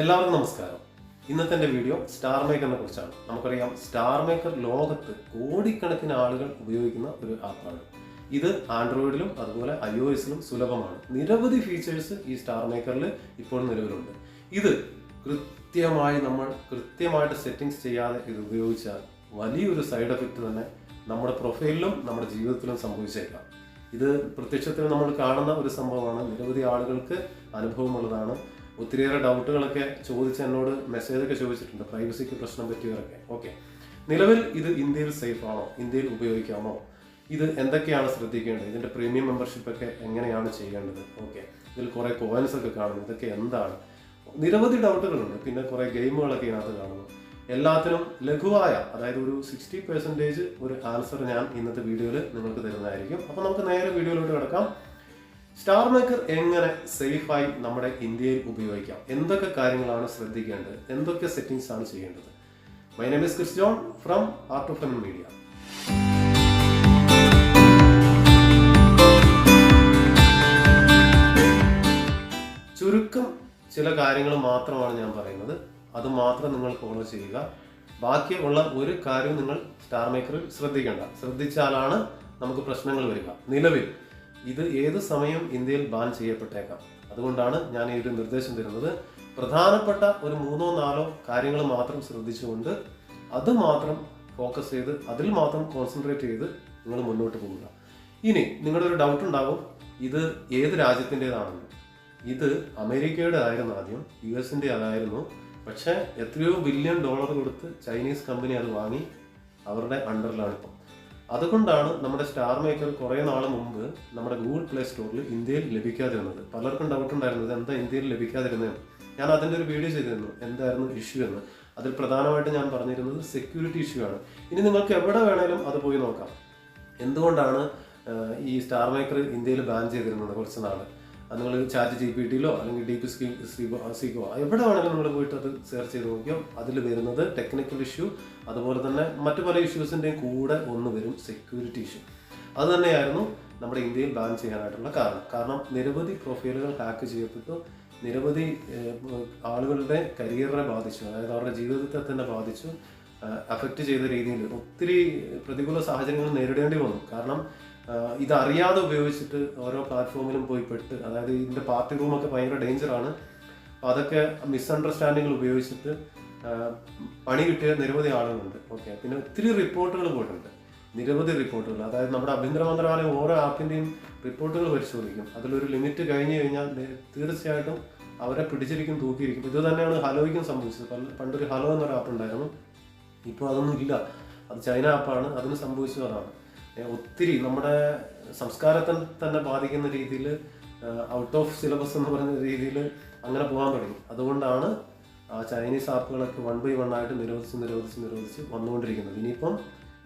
എല്ലാവർക്കും നമസ്കാരം. ഇന്നത്തെ എന്റെ വീഡിയോ സ്റ്റാർ മേക്കറിനെ കുറിച്ചാണ്. നമുക്കറിയാം സ്റ്റാർ മേക്കർ ലോകത്ത് കോടിക്കണക്കിന് ആളുകൾ ഉപയോഗിക്കുന്ന ഒരു ആപ്പാണ്. ഇത് ആൻഡ്രോയിഡിലും അതുപോലെ ഐ ഒ എസിലും സുലഭമാണ്. നിരവധി ഫീച്ചേഴ്സ് ഈ സ്റ്റാർ മേക്കറിൽ ഇപ്പോൾ നിലവിലുണ്ട്. ഇത് കൃത്യമായി നമ്മൾ കൃത്യമായിട്ട് സെറ്റിങ്സ് ചെയ്യാതെ ഇത് ഉപയോഗിച്ചാൽ വലിയൊരു സൈഡ് എഫക്റ്റ് തന്നെ നമ്മുടെ പ്രൊഫൈലിലും നമ്മുടെ ജീവിതത്തിലും സംഭവിച്ചേക്കാം. ഇത് പ്രത്യക്ഷത്തിൽ നമ്മൾ കാണുന്ന ഒരു സംഭവമാണ്. നിരവധി ആളുകൾക്ക് അനുഭവമുള്ളതാണ്. ഒത്തിരിയേറെ ഡൗട്ടുകളൊക്കെ ചോദിച്ച് എന്നോട് മെസ്സേജൊക്കെ ചോദിച്ചിട്ടുണ്ട്. പ്രൈവസിക്ക് പ്രശ്നം പറ്റിയവരൊക്കെ. ഓക്കെ നിലവിൽ ഇത് ഇന്ത്യയിൽ സേഫ് ആണോ? ഇന്ത്യയിൽ ഉപയോഗിക്കാമോ? ഇത് എന്തൊക്കെയാണ് ശ്രദ്ധിക്കേണ്ടത്? ഇതിന്റെ പ്രീമിയം മെമ്പർഷിപ്പ് ഒക്കെ എങ്ങനെയാണ് ചെയ്യേണ്ടത്? ഓക്കെ ഇതിൽ കുറേ കോയിൻസ് ഒക്കെ കാണുന്നു. ഇതൊക്കെ എന്താണ്? നിരവധി ഡൗട്ടുകളുണ്ട്. പിന്നെ കുറേ ഗെയിമുകളൊക്കെ ഇതിനകത്ത് കാണുന്നു. എല്ലാത്തിനും ലഘുവായ അതായത് ഒരു സിക്സ്റ്റി പെർസെന്റേജ് ഒരു ആൻസർ ഞാൻ ഇന്നത്തെ വീഡിയോയിൽ നിങ്ങൾക്ക് തരുന്നതായിരിക്കും. അപ്പോൾ നമുക്ക് നേരെ വീഡിയോയിലോട്ട് കിടക്കാം. സ്റ്റാർ മേക്കർ എങ്ങനെ സേഫായി നമ്മുടെ ഇന്ത്യയിൽ ഉപയോഗിക്കാം? എന്തൊക്കെ കാര്യങ്ങളാണ് ശ്രദ്ധിക്കേണ്ടത്? എന്തൊക്കെ സെറ്റിംഗ്സ് ആണ് ചെയ്യേണ്ടത്? My name is Christon from art of N media ചുരുക്കം ചില കാര്യങ്ങൾ മാത്രമാണ് ഞാൻ പറയുന്നത്. അത് മാത്രം നിങ്ങൾ ഫോളോ ചെയ്യുക. ബാക്കിയുള്ള ഒരു കാര്യവും നിങ്ങൾ സ്റ്റാർ മേക്കറിൽ ശ്രദ്ധിക്കേണ്ട. ശ്രദ്ധിച്ചാലാണ് നമുക്ക് പ്രശ്നങ്ങൾ വരിക. നിലവിൽ ഇത് ഏത് സമയം ഇന്ത്യയിൽ ബാൻ ചെയ്യപ്പെട്ടേക്കാം. അതുകൊണ്ടാണ് ഞാൻ ഈ ഒരു നിർദ്ദേശം തരുന്നത്. പ്രധാനപ്പെട്ട ഒരു മൂന്നോ നാലോ കാര്യങ്ങൾ മാത്രം ശ്രദ്ധിച്ചുകൊണ്ട് അത് മാത്രം ഫോക്കസ് ചെയ്ത് അതിൽ മാത്രം കോൺസെൻട്രേറ്റ് ചെയ്ത് നിങ്ങൾ മുന്നോട്ട് പോകുക. ഇനി നിങ്ങളുടെ ഒരു ഡൗട്ട് ഉണ്ടാകും. ഇത് ഏത് രാജ്യത്തിന്റെതാണെന്ന്. ഇത് അമേരിക്കയുടെ ആയിരുന്നു ആദ്യം യു എസിന്റെ അതായിരുന്നു. പക്ഷേ എത്രയോ ബില്യൺ ഡോളർ കൊടുത്ത് ചൈനീസ് കമ്പനി അത് വാങ്ങി അവരുടെ അണ്ടറിലാണ് ഇപ്പം. അതുകൊണ്ടാണ് നമ്മുടെ സ്റ്റാർ മേക്കർ കുറേ നാൾ മുമ്പ് നമ്മുടെ ഗൂഗിൾ പ്ലേ സ്റ്റോറിൽ ഇന്ത്യയിൽ ലഭിക്കാതെ വന്നത്. പലർക്കും ഡൗട്ട് ഉണ്ടായിരുന്നത് എന്താ ഇന്ത്യയിൽ ലഭിക്കാതിരുന്നത് ഞാൻ അതിന്റെ ഒരു വീഡിയോ ചെയ്തിരുന്നു. എന്തായിരുന്നു ഇഷ്യൂ എന്ന്. അതിൽ പ്രധാനമായിട്ട് ഞാൻ പറഞ്ഞിരുന്നത് സെക്യൂരിറ്റി ഇഷ്യൂ ആണ്. ഇനി നിങ്ങൾക്ക് എവിടെ വേണേലും അത് പോയി നോക്കാം. എന്തുകൊണ്ടാണ് ഈ സ്റ്റാർ മേക്കർ ഇന്ത്യയിൽ ബാൻ ചെയ്തിരുന്നത് കുറച്ച് നാൾ? അത് നിങ്ങൾ ചാറ്റ് ജി പി ടിയിലോ അല്ലെങ്കിൽ ഡീപ് സീഗോ എവിടെ വേണമെങ്കിലും നിങ്ങൾ പോയിട്ട് അത് സെർച്ച് ചെയ്ത് നോക്കിയോ? അതിൽ വരുന്നത് ടെക്നിക്കൽ ഇഷ്യൂ അതുപോലെ തന്നെ മറ്റു പല ഇഷ്യൂസിന്റെയും കൂടെ ഒന്ന് വരും സെക്യൂരിറ്റി ഇഷ്യൂ അത് തന്നെയായിരുന്നു നമ്മുടെ ഇന്ത്യയിൽ ബാൻ ചെയ്യാനായിട്ടുള്ള കാരണം. കാരണം നിരവധി പ്രൊഫൈലുകൾ ഹാക്ക് ചെയ്യപ്പെട്ടു. നിരവധി ആളുകളുടെ കരിയറിനെ ബാധിച്ചു. അതായത് അവരുടെ ജീവിതത്തെ തന്നെ ബാധിച്ചു. അഫക്റ്റ് ചെയ്ത രീതിയിൽ ഒത്തിരി പ്രതികൂല സാഹചര്യങ്ങൾ നേരിടേണ്ടി വന്നു. കാരണം ഇതറിയാതെ ഉപയോഗിച്ചിട്ട് ഓരോ പ്ലാറ്റ്ഫോമിലും പോയി പെട്ട് അതായത് ഇതിന്റെ പാർട്ടി റൂമൊക്കെ ഭയങ്കര ഡേഞ്ചറാണ് അപ്പോൾ അതൊക്കെ മിസ്അണ്ടർസ്റ്റാൻഡിങ്ങിൽ ഉപയോഗിച്ചിട്ട് പണി കിട്ടിയ നിരവധി ആളുകളുണ്ട്. ഓക്കെ പിന്നെ ഒത്തിരി റിപ്പോർട്ടുകൾ പോയിട്ടുണ്ട്. നിരവധി റിപ്പോർട്ടുകൾ അതായത് നമ്മുടെ ആഭ്യന്തര മന്ത്രാലയം ഓരോ ആപ്പിന്റെയും റിപ്പോർട്ടുകൾ പരിശോധിക്കും. അതിലൊരു ലിമിറ്റ് കഴിഞ്ഞു കഴിഞ്ഞാൽ തീർച്ചയായിട്ടും അവരെ പിടിച്ചിരിക്കും തൂക്കിയിരിക്കും. ഇത് തന്നെയാണ് ഹലോയ്ക്കും സംഭവിച്ചത്. പണ്ട് പണ്ടൊരു ഹലോ എന്നൊരു ആപ്പ് ഉണ്ടായിരുന്നു. ഇപ്പോൾ അതൊന്നും ഇല്ല. അത് ചൈന ആപ്പാണ് അതിന് സംഭവിച്ചതാണ് ഒത്തിരി നമ്മുടെ സംസ്കാരത്തെ തന്നെ ബാധിക്കുന്ന രീതിയിൽ ഔട്ട് ഓഫ് സിലബസ് എന്ന് പറയുന്ന രീതിയിൽ അങ്ങനെ പോകാൻ തുടങ്ങി. അതുകൊണ്ടാണ് ചൈനീസ് ആപ്പുകളൊക്കെ വൺ ബൈ വൺ ആയിട്ട് നിരോധിച്ച് നിരോധിച്ച് നിരോധിച്ച് വന്നുകൊണ്ടിരിക്കുന്നത്. ഇനിയിപ്പം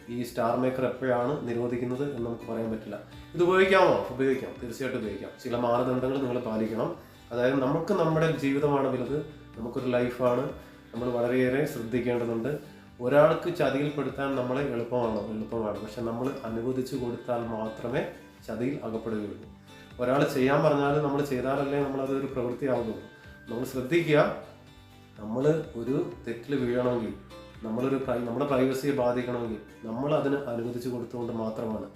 ഈ സ്റ്റാർ മേക്കർ എപ്പോഴാണ് നിരോധിക്കുന്നത് എന്ന് നമുക്ക് പറയാൻ പറ്റില്ല. ഇത് ഉപയോഗിക്കാമോ? ഉപയോഗിക്കാം. തീർച്ചയായിട്ടും ഉപയോഗിക്കാം. ചില മാനദണ്ഡങ്ങൾ നിങ്ങൾ പാലിക്കണം. അതായത് നമുക്ക് നമ്മുടെ ജീവിതമാണ് വലുത് നമുക്കൊരു ലൈഫാണ് നമ്മൾ വളരെയേറെ ശ്രദ്ധിക്കേണ്ടതുണ്ട്. ഒരാൾക്ക് ചതിയിൽപ്പെടുത്താൻ നമ്മളെ എളുപ്പമാണോ? എളുപ്പമാണ്. പക്ഷെ നമ്മൾ അനുവദിച്ചു കൊടുത്താൽ മാത്രമേ ചതിയിൽ അകപ്പെടുകയുള്ളൂ. ഒരാൾ ചെയ്യാൻ പറഞ്ഞാൽ നമ്മൾ ചെയ്താലല്ലേ നമ്മൾ അതൊരു പ്രവൃത്തിയാവുന്നുള്ളൂ നമ്മൾ ശ്രദ്ധിക്കുക നമ്മൾ ഒരു തെറ്റിൽ വീഴണമെങ്കിൽ നമ്മളൊരു നമ്മുടെ പ്രൈവസിയെ ബാധിക്കണമെങ്കിൽ നമ്മൾ അതിന് അനുവദിച്ചു കൊടുത്തുകൊണ്ട് മാത്രമാണ്.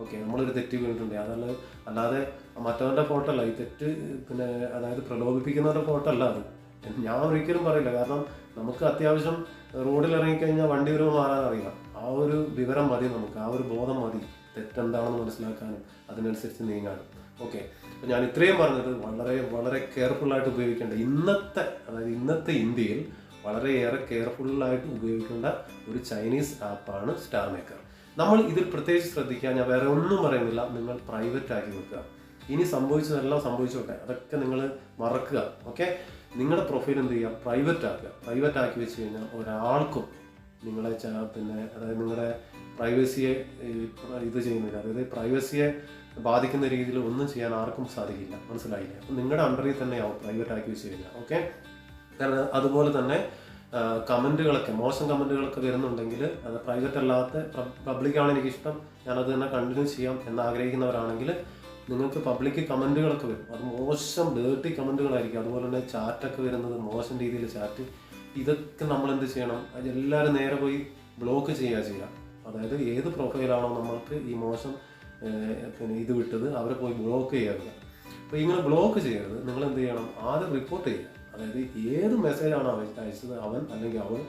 ഓക്കെ നമ്മളൊരു തെറ്റ് വീണിട്ടുണ്ട്. അതല്ല അല്ലാതെ മറ്റവന്റെ ഫോട്ടോ അല്ല ഈ തെറ്റ് പിന്നെ അതായത് പ്രലോഭിപ്പിക്കുന്നവരുടെ ഫോട്ടോ അല്ല അത്. ഞാൻ ഒരിക്കലും പറയില്ല. കാരണം നമുക്ക് അത്യാവശ്യം റോഡിൽ ഇറങ്ങിക്കഴിഞ്ഞാൽ വണ്ടി വരുമ്പോൾ മാറാൻ ആ ഒരു വിവരം മതി നമുക്ക്. ആ ഒരു ബോധം മതി. തെറ്റെന്താണെന്ന് മനസ്സിലാക്കാനും അതിനനുസരിച്ച് നീങ്ങാനും. ഓക്കെ. അപ്പം ഞാൻ ഇത്രയും പറഞ്ഞത് വളരെ വളരെ കെയർഫുള്ളായിട്ട് ഉപയോഗിക്കേണ്ട ഇന്നത്തെ അതായത് ഇന്നത്തെ ഇന്ത്യയിൽ വളരെയേറെ കെയർഫുള്ളായിട്ട് ഉപയോഗിക്കേണ്ട ഒരു ചൈനീസ് ആപ്പാണ് സ്റ്റാർ മേക്കർ നമ്മൾ ഇതിൽ പ്രത്യേകിച്ച് ശ്രദ്ധിക്കുക ഞാൻ വേറെ ഒന്നും പറയുന്നില്ല. നിങ്ങൾ പ്രൈവറ്റ് ആക്കി വെക്കുക. ഇനി സംഭവിച്ചതെല്ലാം സംഭവിച്ചോട്ടെ. അതൊക്കെ നിങ്ങൾ മറക്കുക. ഓക്കെ? നിങ്ങളുടെ പ്രൊഫൈൽ എന്ത് ചെയ്യുക പ്രൈവറ്റ് ആക്കുക. പ്രൈവറ്റ് ആക്കി വെച്ച് കഴിഞ്ഞാൽ ഒരാൾക്കും നിങ്ങളെ പിന്നെ അതായത് നിങ്ങളുടെ പ്രൈവസിയെ ഇത് ചെയ്യുന്നില്ല. അതായത് പ്രൈവസിയെ ബാധിക്കുന്ന രീതിയിൽ ഒന്നും ചെയ്യാൻ ആർക്കും സാധിക്കില്ല. മനസ്സിലായില്ല? അപ്പം നിങ്ങളുടെ അണ്ടറിൽ തന്നെയാവും പ്രൈവറ്റ് ആക്കി വെച്ച് കഴിഞ്ഞാൽ. ഓക്കെ കാരണം അതുപോലെ തന്നെ കമന്റുകളൊക്കെ മോശം കമന്റുകളൊക്കെ വരുന്നുണ്ടെങ്കിൽ അത് പ്രൈവറ്റ് അല്ലാത്ത പബ്ലിക്കാണ് എനിക്കിഷ്ടം. ഞാനത് തന്നെ കണ്ടിന്യൂ ചെയ്യാം എന്ന് ആഗ്രഹിക്കുന്നവരാണെങ്കിൽ നിങ്ങൾക്ക് പബ്ലിക് കമന്റുകളൊക്കെ വരും. അത് മോശം ഡേർട്ടി കമന്റുകളായിരിക്കും അതുപോലെ തന്നെ ചാറ്റൊക്കെ വരുന്നത് മോശം രീതിയിൽ ചാറ്റ് ഇതൊക്കെ നമ്മൾ എന്ത് ചെയ്യണം? അത് എല്ലാവരും നേരെ പോയി ബ്ലോക്ക് ചെയ്യുക ചെയ്യുക. അതായത് ഏത് പ്രൊഫൈലാണോ നമ്മൾക്ക് ഈ മോശം പിന്നെ ഇത് വിട്ടത് അവരെ പോയി ബ്ലോക്ക് ചെയ്യാറില്ല അപ്പോൾ ഇങ്ങനെ ബ്ലോക്ക് ചെയ്യരുത്. നിങ്ങൾ എന്ത് ചെയ്യണം? ആദ്യം റിപ്പോർട്ട് ചെയ്യുക. അതായത് ഏത് മെസ്സേജാണോ അയച്ചത്? അവൻ അല്ലെങ്കിൽ അവൾ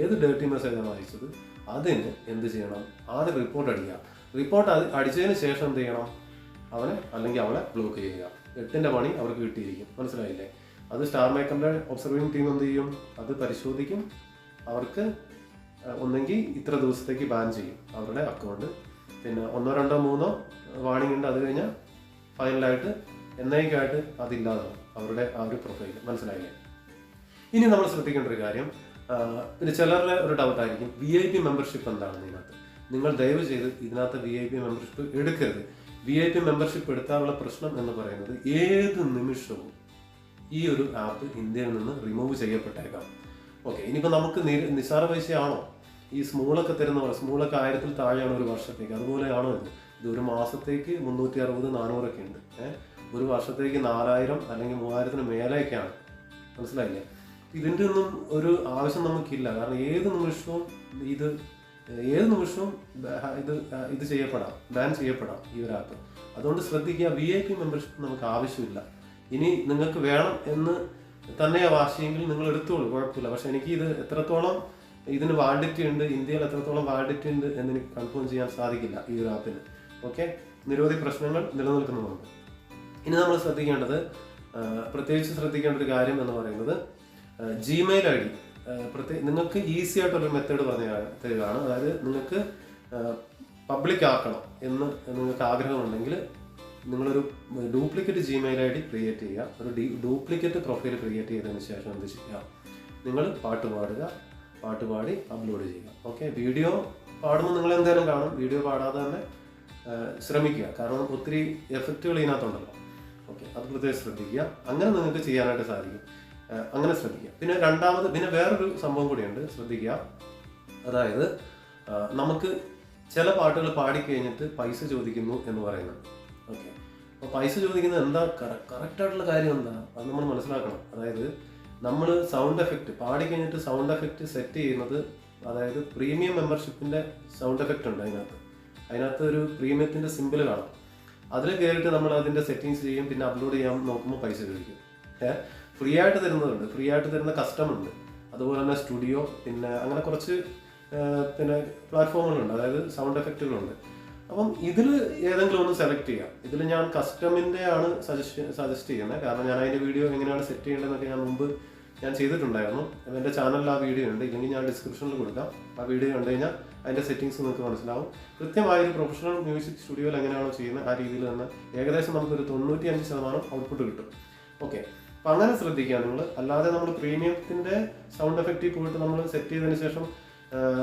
ഏത് ഡേർട്ടി മെസ്സേജാണ് അയച്ചത്? അതിന് എന്ത് ചെയ്യണം? ആദ്യം റിപ്പോർട്ട് അടിക്കുക. റിപ്പോർട്ട് അടിച്ചതിന് ശേഷം എന്ത് ചെയ്യണം? അവനെ അല്ലെങ്കിൽ അവളെ ബ്ലോക്ക് ചെയ്യുക. എട്ടിന്റെ പണി അവർക്ക് കിട്ടിയിരിക്കും. മനസ്സിലായില്ലേ? അത് സ്റ്റാർ മേക്കറിന്റെ ഒബ്സർവിംഗ് ടീം എന്ത് ചെയ്യും? അത് പരിശോധിക്കും. അവർക്ക് ഒന്നെങ്കിൽ ഇത്ര ദിവസത്തേക്ക് ബാൻ ചെയ്യും അവരുടെ അക്കൗണ്ട് പിന്നെ ഒന്നോ രണ്ടോ മൂന്നോ വാണിംഗ് ഉണ്ട് അത് കഴിഞ്ഞാൽ ഫൈനലായിട്ട് എന്നേക്കായിട്ട് അതില്ലാതാവും അവരുടെ ആ ഒരു പ്രൊഫൈൽ മനസ്സിലായില്ലേ? ഇനി നമ്മൾ ശ്രദ്ധിക്കേണ്ട ഒരു കാര്യം പിന്നെ ചിലരുടെ ഒരു ഡൗട്ട് ആയിരിക്കും. വി ഐ പി മെമ്പർഷിപ്പ് എന്താണ് ഇതിനകത്ത്? നിങ്ങൾ ദയവ് ചെയ്ത് ഇതിനകത്ത് വി ഐ പി മെമ്പർഷിപ്പ് എടുക്കരുത്. വി ഐ പി മെമ്പർഷിപ്പ് എടുക്കാനുള്ള പ്രശ്നം എന്ന് പറയുന്നത് ഏത് നിമിഷവും ഈ ഒരു ആപ്പ് ഇന്ത്യയിൽ നിന്ന് റിമൂവ് ചെയ്യപ്പെട്ടേക്കാം. ഓക്കെ ഇനിയിപ്പോൾ നമുക്ക് നിര നിസ്സാര പൈസയാണോ? ഈ സ്മൂളൊക്കെ തരുന്ന സ്മൂളൊക്കെ ആയിരത്തിൽ താഴെയാണ് ഒരു വർഷത്തേക്ക്. അതുപോലെയാണോ ഇത്? ഇത് ഒരു മാസത്തേക്ക് മുന്നൂറ്റി അറുപത് നാനൂറൊക്കെ ഉണ്ട്. ഏഹ് ഒരു വർഷത്തേക്ക് നാലായിരം അല്ലെങ്കിൽ മൂവായിരത്തിന് മേലെയൊക്കെയാണ്. മനസ്സിലായില്ലേ? ഇതിന്റെ ഒന്നും ഒരു ആവശ്യം നമുക്കില്ല. കാരണം ഏത് നിമിഷവും ഇത് ഏത് നിമിഷവും ഇത് ഇത് ചെയ്യപ്പെടാം ബാൻ ചെയ്യപ്പെടാം ഈ ഒരു ആപ്പ് അതുകൊണ്ട് ശ്രദ്ധിക്കുക വി ഐ പി മെമ്പർഷിപ്പ് നമുക്ക് ആവശ്യമില്ല. ഇനി നിങ്ങൾക്ക് വേണം എന്ന് തന്നെയാ വാശിയെങ്കിൽ നിങ്ങൾ എടുത്തോളൂ കുഴപ്പമില്ല. പക്ഷെ എനിക്ക് ഇത് എത്രത്തോളം ഇതിന് വാലിഡിറ്റി ഉണ്ട് ഇന്ത്യയിൽ എത്രത്തോളം വാലിഡിറ്റി ഉണ്ട് എന്ന് എനിക്ക് കൺഫേം ചെയ്യാൻ സാധിക്കില്ല ഈ ഒരു ആപ്പിന് ഓക്കെ നിരവധി പ്രശ്നങ്ങൾ നിലനിൽക്കുന്നുണ്ട്. ഇനി നമ്മൾ ശ്രദ്ധിക്കേണ്ടത് പ്രത്യേകിച്ച് ശ്രദ്ധിക്കേണ്ട ഒരു കാര്യം എന്ന് പറയുന്നത് ജിമെയിൽ ഐ ഡി. പ്രത്യേക നിങ്ങൾക്ക് ഈസി ആയിട്ടൊരു മെത്തേഡ് പറഞ്ഞു തരികയാണ് അതായത് നിങ്ങൾക്ക് പബ്ലിക് ആക്കണം എന്ന് നിങ്ങൾക്ക് ആഗ്രഹമുണ്ടെങ്കിൽ നിങ്ങളൊരു duplicate Gmail I D create ചെയ്യുക. ഒരു ഡ്യൂപ്ലിക്കേറ്റ് പ്രൊഫൈൽ ക്രിയേറ്റ് ചെയ്തതിന് ശേഷം എന്ത് ചെയ്യുക? നിങ്ങൾ പാട്ട് പാടുക. പാട്ട് പാടി അപ്ലോഡ് ചെയ്യുക. ഓക്കെ വീഡിയോ പാടുമ്പോൾ നിങ്ങൾ എന്തായാലും കാണും. വീഡിയോ പാടാതെ തന്നെ ശ്രമിക്കുക. കാരണം ഒത്തിരി എഫക്റ്റുകൾ ഇതിനകത്തുണ്ടല്ലോ. ഓക്കെ അത് പ്രത്യേകം ശ്രദ്ധിക്കുക. അങ്ങനെ നിങ്ങൾക്ക് ചെയ്യാനായിട്ട് സാധിക്കും. അങ്ങനെ ശ്രദ്ധിക്കുക. പിന്നെ രണ്ടാമത് പിന്നെ വേറൊരു സംഭവം കൂടിയുണ്ട്. ശ്രദ്ധിക്കുക. അതായത് നമുക്ക് ചില പാട്ടുകൾ പാടിക്കഴിഞ്ഞിട്ട് പൈസ ചോദിക്കുന്നു എന്ന് പറയുന്നത്. ഓക്കെ. അപ്പോൾ പൈസ ചോദിക്കുന്നത് എന്താ? കറക്റ്റായിട്ടുള്ള കാര്യം എന്താ? അത് നമ്മൾ മനസ്സിലാക്കണം. അതായത് നമ്മൾ സൗണ്ട് എഫക്റ്റ് പാടിക്കഴിഞ്ഞിട്ട് സൗണ്ട് എഫക്റ്റ് സെറ്റ് ചെയ്യുന്നത് അതായത് പ്രീമിയം മെമ്പർഷിപ്പിന്റെ സൗണ്ട് എഫക്റ്റ് ഉണ്ട് അതിനകത്ത്. അതിനകത്ത് ഒരു പ്രീമിയത്തിന്റെ സിമ്പിൾ കാണാം. അതിൽ കയറിയിട്ട് നമ്മൾ അതിന്റെ സെറ്റിങ്സ് ചെയ്യും പിന്നെ അപ്ലോഡ് ചെയ്യാൻ നോക്കുമ്പോൾ പൈസ ചോദിക്കും. ഏഹ് ഫ്രീ ആയിട്ട് തരുന്നതുണ്ട്. ഫ്രീ ആയിട്ട് തരുന്ന കസ്റ്റം ഉണ്ട് അതുപോലെ തന്നെ സ്റ്റുഡിയോ പിന്നെ അങ്ങനെ കുറച്ച് പിന്നെ പ്ലാറ്റ്ഫോമുകളുണ്ട്. അതായത് സൗണ്ട് എഫക്റ്റുകളുണ്ട്. അപ്പം ഇതിൽ ഏതെങ്കിലും ഒന്ന് സെലക്ട് ചെയ്യാം. ഇതിൽ ഞാൻ കസ്റ്റമിന്റെ ആണ് സജസ്റ്റ് സജസ്റ്റ് ചെയ്യുന്നത്. കാരണം ഞാൻ അതിന്റെ വീഡിയോ എങ്ങനെയാണ് സെറ്റ് ചെയ്യേണ്ടതെന്നൊക്കെ ഞാൻ മുമ്പ് ഞാൻ ചെയ്തിട്ടുണ്ടായിരുന്നു. അപ്പം എന്റെ ചാനലിൽ ആ വീഡിയോ ഉണ്ട്. ഇല്ലെങ്കിൽ ഞാൻ ഡിസ്ക്രിപ്ഷനിൽ കൊടുക്കാം. ആ വീഡിയോ കണ്ടു കഴിഞ്ഞാൽ അതിന്റെ സെറ്റിങ്സ് നിങ്ങൾക്ക് മനസ്സിലാവും. കൃത്യമായ ഒരു പ്രൊഫഷണൽ മ്യൂസിക് സ്റ്റുഡിയോയിൽ എങ്ങനെയാണോ ചെയ്യുന്നത് ആ രീതിയിൽ തന്നെ ഏകദേശം നമുക്കൊരു തൊണ്ണൂറ്റി അഞ്ച് ശതമാനം ഔട്ട്പുട്ട് കിട്ടും. ഓക്കെ. അപ്പം അങ്ങനെ ശ്രദ്ധിക്കുക നിങ്ങൾ. അല്ലാതെ നമ്മൾ പ്രീമിയത്തിന്റെ സൗണ്ട് എഫക്റ്റിൽ പോയിട്ട് നമ്മൾ സെറ്റ് ചെയ്തതിന് ശേഷം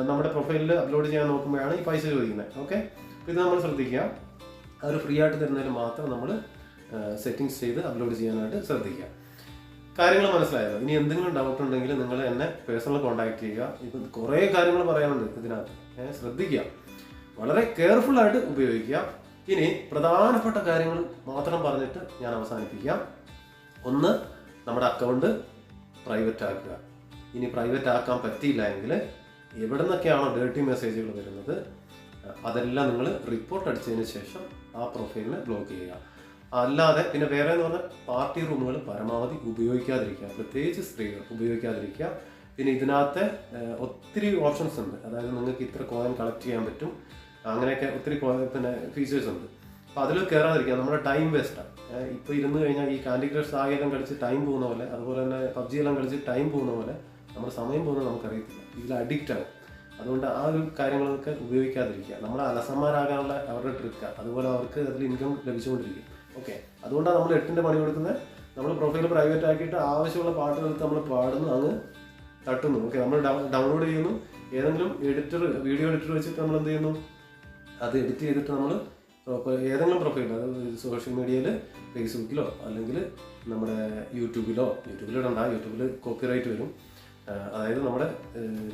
നമ്മുടെ പ്രൊഫൈലിൽ അപ്ലോഡ് ചെയ്യാൻ നോക്കുമ്പോഴാണ് ഈ പൈസ ചോദിക്കുന്നത്. ഓക്കെ ഇത് നമ്മൾ ശ്രദ്ധിക്കുക. അവർ ഫ്രീ ആയിട്ട് തരുന്നതിൽ മാത്രം നമ്മൾ സെറ്റിങ്സ് ചെയ്ത് അപ്ലോഡ് ചെയ്യാനായിട്ട് ശ്രദ്ധിക്കുക. കാര്യങ്ങൾ മനസ്സിലായല്ലോ? ഇനി എന്തെങ്കിലും ഡൗട്ട് ഉണ്ടെങ്കിൽ നിങ്ങൾ എന്നെ പേഴ്സണൽ കോൺടാക്ട് ചെയ്യുക. ഇപ്പം കുറേ കാര്യങ്ങൾ പറയാനുണ്ട് ഇതിനകത്ത്. ശ്രദ്ധിക്കുക. വളരെ കെയർഫുൾ ആയിട്ട് ഉപയോഗിക്കുക. ഇനി പ്രധാനപ്പെട്ട കാര്യങ്ങൾ മാത്രം പറഞ്ഞിട്ട് ഞാൻ അവസാനിപ്പിക്കാം. ഒന്ന് നമ്മുടെ അക്കൗണ്ട് പ്രൈവറ്റ് ആക്കുക. ഇനി പ്രൈവറ്റ് ആക്കാൻ പറ്റിയില്ല എങ്കിൽ എവിടെ നിന്നൊക്കെയാണോ ഡേർട്ടി മെസ്സേജുകൾ വരുന്നത് അതെല്ലാം നിങ്ങൾ റിപ്പോർട്ട് അടിച്ചതിന് ശേഷം ആ പ്രൊഫൈലിനെ ബ്ലോക്ക് ചെയ്യുക. അല്ലാതെ പിന്നെ വേറെ എന്ന് പറഞ്ഞാൽ പാർട്ടി റൂമുകൾ പരമാവധി ഉപയോഗിക്കാതിരിക്കുക. പ്രത്യേകിച്ച് സ്ത്രീകൾ ഉപയോഗിക്കാതിരിക്കുക. പിന്നെ ഇതിനകത്ത് ഒത്തിരി ഓപ്ഷൻസ് ഉണ്ട്. അതായത് നിങ്ങൾക്ക് ഇത്ര കോയിൻ കളക്ട് ചെയ്യാൻ പറ്റും. അങ്ങനെയൊക്കെ ഒത്തിരി പിന്നെ ഫീച്ചേഴ്സ് ഉണ്ട്. അപ്പോൾ അതിൽ കയറാതിരിക്കുക നമ്മുടെ ടൈം വേസ്റ്റാണ് ഇപ്പോൾ ഇരുന്ന് കഴിഞ്ഞാൽ ഈ കാൻഡി ക്രഷ് സാഹചര്യം കളിച്ച് ടൈം പോകുന്ന പോലെ അതുപോലെ തന്നെ പബ്ജി എല്ലാം കളിച്ച് ടൈം പോകുന്ന പോലെ നമ്മുടെ സമയം പോകുന്നത് നമുക്കറിയത്തില്ല. ഇതിൽ അഡിക്റ്റ് ആകും അതുകൊണ്ട് ആ ഒരു കാര്യങ്ങളൊക്കെ ഉപയോഗിക്കാതിരിക്കുക. നമ്മുടെ അലസന്മാരാകാനുള്ള അവരുടെ ട്രിക്കാണ് അതുപോലെ അവർക്ക് അതിൽ ഇൻകം ലഭിച്ചുകൊണ്ടിരിക്കും. ഓക്കെ അതുകൊണ്ടാണ് നമ്മൾ എട്ടിന്റെ പണി കൊടുക്കുന്നത്. നമ്മൾ പ്രൊഫൈൽ പ്രൈവറ്റ് ആക്കിയിട്ട് ആവശ്യമുള്ള പാട്ടുകൾക്ക് നമ്മൾ പാടുന്നു അങ്ങ് തട്ടുന്നു. ഓക്കെ നമ്മൾ ഡൗൺലോഡ് ചെയ്യുന്നു. ഏതെങ്കിലും എഡിറ്റർ വീഡിയോ എഡിറ്റർ വെച്ചിട്ട് നമ്മൾ എന്ത് ചെയ്യുന്നു? അത് എഡിറ്റ് ചെയ്തിട്ട് നമ്മൾ ഏതെങ്കിലും പ്രൊഫൈൽ അതായത് സോഷ്യൽ മീഡിയയിൽ ഫേസ്ബുക്കിലോ അല്ലെങ്കിൽ നമ്മുടെ യൂട്യൂബിലോ യൂട്യൂബിൽ ഇടണ്ട യൂട്യൂബിൽ കോപ്പിറൈറ്റ് വരും. അതായത് നമ്മുടെ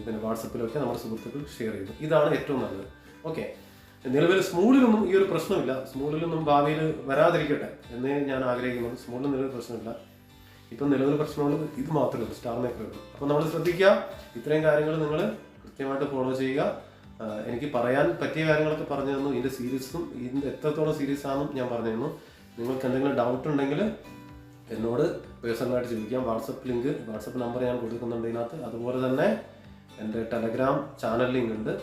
പിന്നെ വാട്സപ്പിലൊക്കെ നമ്മുടെ സുഹൃത്തുക്കൾ ഷെയർ ചെയ്യുന്നു ഇതാണ് ഏറ്റവും നല്ലത്. ഓക്കെ നിലവിൽ സ്മൂളിലൊന്നും ഈ ഒരു പ്രശ്നമില്ല. സ്മൂളിലൊന്നും ഭാവിയിൽ വരാതിരിക്കട്ടെ എന്നേ ഞാൻ ആഗ്രഹിക്കുന്നു സ്മൂളിൽ നിലവിൽ പ്രശ്നമില്ല. ഇപ്പം നിലവിൽ പ്രശ്നമുള്ളത് ഇത് മാത്രമേ ഉള്ളൂ. സ്റ്റാർ മേക്കറുള്ളൂ അപ്പോൾ നമ്മൾ ശ്രദ്ധിക്കുക. ഇത്രയും കാര്യങ്ങൾ നിങ്ങൾ കൃത്യമായിട്ട് ഫോളോ ചെയ്യുക. എനിക്ക് പറയാൻ പറ്റിയ കാര്യങ്ങളൊക്കെ പറഞ്ഞു തന്നു. ഇതിന്റെ സീരീസും ഇതിന്റെ എത്രത്തോളം സീരീസ് ആണെന്നും ഞാൻ പറഞ്ഞു തന്നു. നിങ്ങൾക്ക് എന്തെങ്കിലും ഡൗട്ട് ഉണ്ടെങ്കിൽ എന്നോട് പേഴ്സണലായിട്ട് ചോദിക്കാം. വാട്സപ്പ് ലിങ്ക് വാട്സപ്പ് നമ്പർ ഞാൻ കൊടുക്കുന്നുണ്ട് ഇതിനകത്ത്. അതുപോലെ തന്നെ എന്റെ ടെലഗ്രാം ചാനൽ ലിങ്ക് ഉണ്ട്.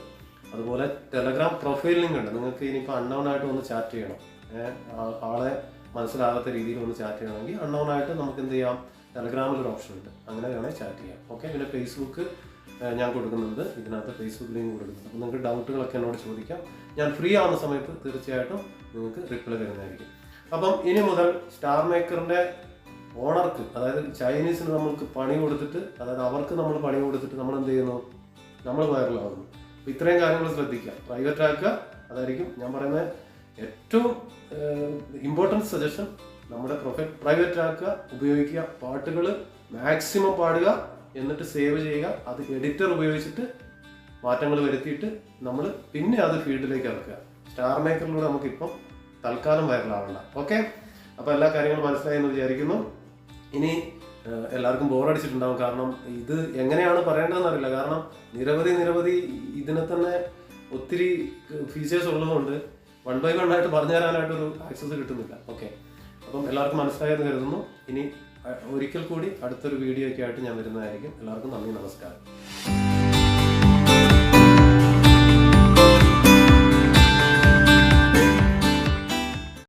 അതുപോലെ ടെലഗ്രാം പ്രൊഫൈൽ ലിങ്ക് ഉണ്ട്. നിങ്ങൾക്ക് ഇനിയിപ്പോൾ അൺനോൺ ആയിട്ട് ഒന്ന് ചാറ്റ് ചെയ്യണം. ആളെ മനസ്സിലാകാത്ത രീതിയിൽ ഒന്ന് ചാറ്റ് ചെയ്യണമെങ്കിൽ അൺനോൺ ആയിട്ട് നമുക്ക് എന്ത് ചെയ്യാം? ടെലഗ്രാമിൽ ഒരു ഓപ്ഷൻ ഉണ്ട്. അങ്ങനെ വേണമെങ്കിൽ ചാറ്റ് ചെയ്യാം. ഓക്കെ പിന്നെ ഫേസ്ബുക്ക് ഞാൻ കൊടുക്കുന്നുണ്ട് ഇതിനകത്ത് ഫേസ്ബുക്ക് ലിങ്ക് കൊടുക്കുന്നുണ്ട്. അപ്പോൾ നിങ്ങൾക്ക് ഡൗട്ടുകളൊക്കെ എന്നോട് ചോദിക്കാം. ഞാൻ ഫ്രീ ആവുന്ന സമയത്ത് തീർച്ചയായിട്ടും നിങ്ങൾക്ക് റിപ്ലൈ തരുന്നതായിരിക്കും. അപ്പം ഇനി മുതൽ സ്റ്റാർ മേക്കറിന്റെ ഓണർക്ക് അതായത് ചൈനീസിന് നമ്മൾക്ക് പണി കൊടുത്തിട്ട് അതായത് അവർക്ക് നമ്മൾ പണി കൊടുത്തിട്ട് നമ്മൾ എന്ത് ചെയ്യുന്നു? നമ്മൾ വൈറലാകുന്നു അപ്പോൾ ഇത്രയും കാര്യങ്ങൾ ശ്രദ്ധിക്കുക. പ്രൈവറ്റ് ആക്കുക. അതായിരിക്കും ഞാൻ പറയുന്ന ഏറ്റവും ഇമ്പോർട്ടന്റ് സജഷൻ നമ്മുടെ പ്രൊഫൈ പ്രൈവറ്റ് ആക്കുക ഉപയോഗിക്കുക പാട്ടുകൾ മാക്സിമം പാടുക എന്നിട്ട് സേവ് ചെയ്യുക. അത് എഡിറ്റർ ഉപയോഗിച്ചിട്ട് മാറ്റങ്ങൾ വരുത്തിയിട്ട് നമ്മൾ പിന്നെ അത് ഫീൽഡിലേക്ക് ഇറക്കുക സ്റ്റാർ മേക്കറിലൂടെ നമുക്കിപ്പം തൽക്കാലം വൈറലാവണ്ട ഓക്കെ അപ്പോൾ എല്ലാ കാര്യങ്ങളും മനസ്സിലായി എന്ന് വിചാരിക്കുന്നു. ഇനി എല്ലാവർക്കും ബോറടിച്ചിട്ടുണ്ടാവും കാരണം ഇത് എങ്ങനെയാണ് പറയേണ്ടതെന്ന് അറിയില്ല. കാരണം നിരവധി നിരവധി ഇതിനെ തന്നെ ഒത്തിരി ഫീച്ചേഴ്സ് ഉള്ളതുകൊണ്ട് വൺ ബൈ വൺ ആയിട്ട് പറഞ്ഞു തരാനായിട്ടൊരു ആക്സസ് കിട്ടുന്നില്ല. ഓക്കെ അപ്പം എല്ലാവർക്കും മനസ്സിലായെന്ന് കരുതുന്നു. ഇനി ഒരിക്കൽ കൂടി അടുത്തൊരു വീഡിയോ ഒക്കെ ആയിട്ട് ഞാൻ വരുന്നതായിരിക്കും. എല്ലാവർക്കും നന്ദി നമസ്കാരം.